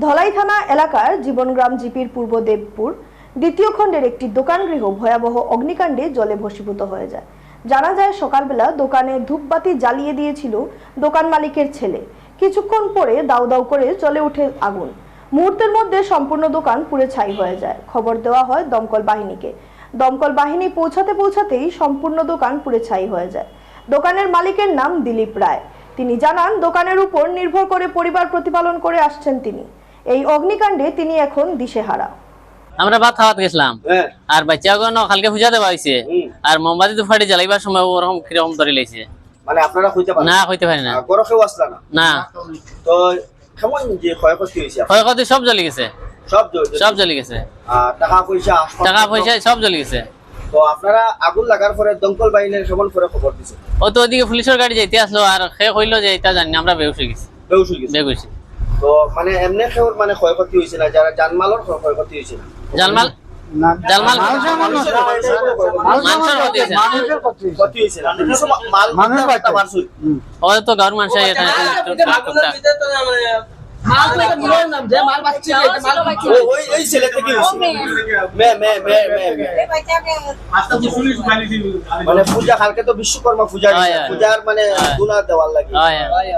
ধলাই থানা এলাকার জীবনগ্রাম জিপির পূর্ব দেবপুর দ্বিতীয় খণ্ডের একটি দোকান গৃহ ভয়াবহ অগ্নিকাণ্ডে জলে ভস্মীভূত হয়ে যায়। জানা যায়, সকালবেলা দোকানে ধূপবাতি জ্বালিয়ে দিয়েছিল দোকান মালিকের ছেলে। কিছুক্ষণ পরে দাউ দাউ করে চলে ওঠে আগুন। মুহূর্তের মধ্যে সম্পূর্ণ দোকান পুড়ে ছাই হয়ে যায়। খবর দেওয়া হয় দমকল বাহিনীকে। দমকল বাহিনী পৌঁছাতে পৌঁছাতেই সম্পূর্ণ দোকান পুড়ে ছাই হয়ে যায়। দোকানের মালিকের নাম দিলীপ রায়। তিনি জানান, দোকানের উপর নির্ভর করে পরিবার প্রতিপালন করে আসছেন তিনি। এই অগ্নিকাণ্ডে তিনি এখন দিশেহারা। আমরা ভাত খাওয়াতে গেছিলাম। হ্যাঁ। আর বাচ্চা গণ কালকে পূজা দেওয়া হয়েছে। আর মোমবাতি তো ফাটি জ্বালাইবার সময় ওরকম কীরকম ধরে লেছে মানে আপনারা কইতে পারেন না হইতে পারি না। গরো কেউ আসলা না? না। তো কেমন যে ক্ষয়ক্ষতি হয়েছে? ক্ষয়ক্ষতি সব জ্বলে গেছে। সব জ্বলে গেছে? টাকা পয়সা টাকা পয়সা সব জ্বলে গেছে। তো আপনারা আগুন লাগার পরে দমকল বাহিনীর করে খবর দিছে ও তো ওদিকে পুলিশের গাড়ি যাইতে আসলো আর সে কইলো যে এটা জানি আমরা বেউস গেছি। বেউস গেছে। বেগুছি তো মানে এমনি কেউর মানে ক্ষয়ক্ষতি হয়েছে না যারা জানমালের ক্ষয়ক্ষতি হয়েছে না। জালমাল জালমাল মানুষের মানুষের ক্ষতি হয়েছে ক্ষতি হয়েছে না। কিছু মা- মাল মানুষ একটা বাঁচছে। মারছুই। ও তো গাঁর মানুষ এখানে ও, ওই ওই ছেলে থেকে হয়েছে মে মে মে মে মে। মানে পূজা কালকে তো বিশ্বকর্মা পূজা। পূজার মানে গুণা দেওয়ার লাগে। হয়।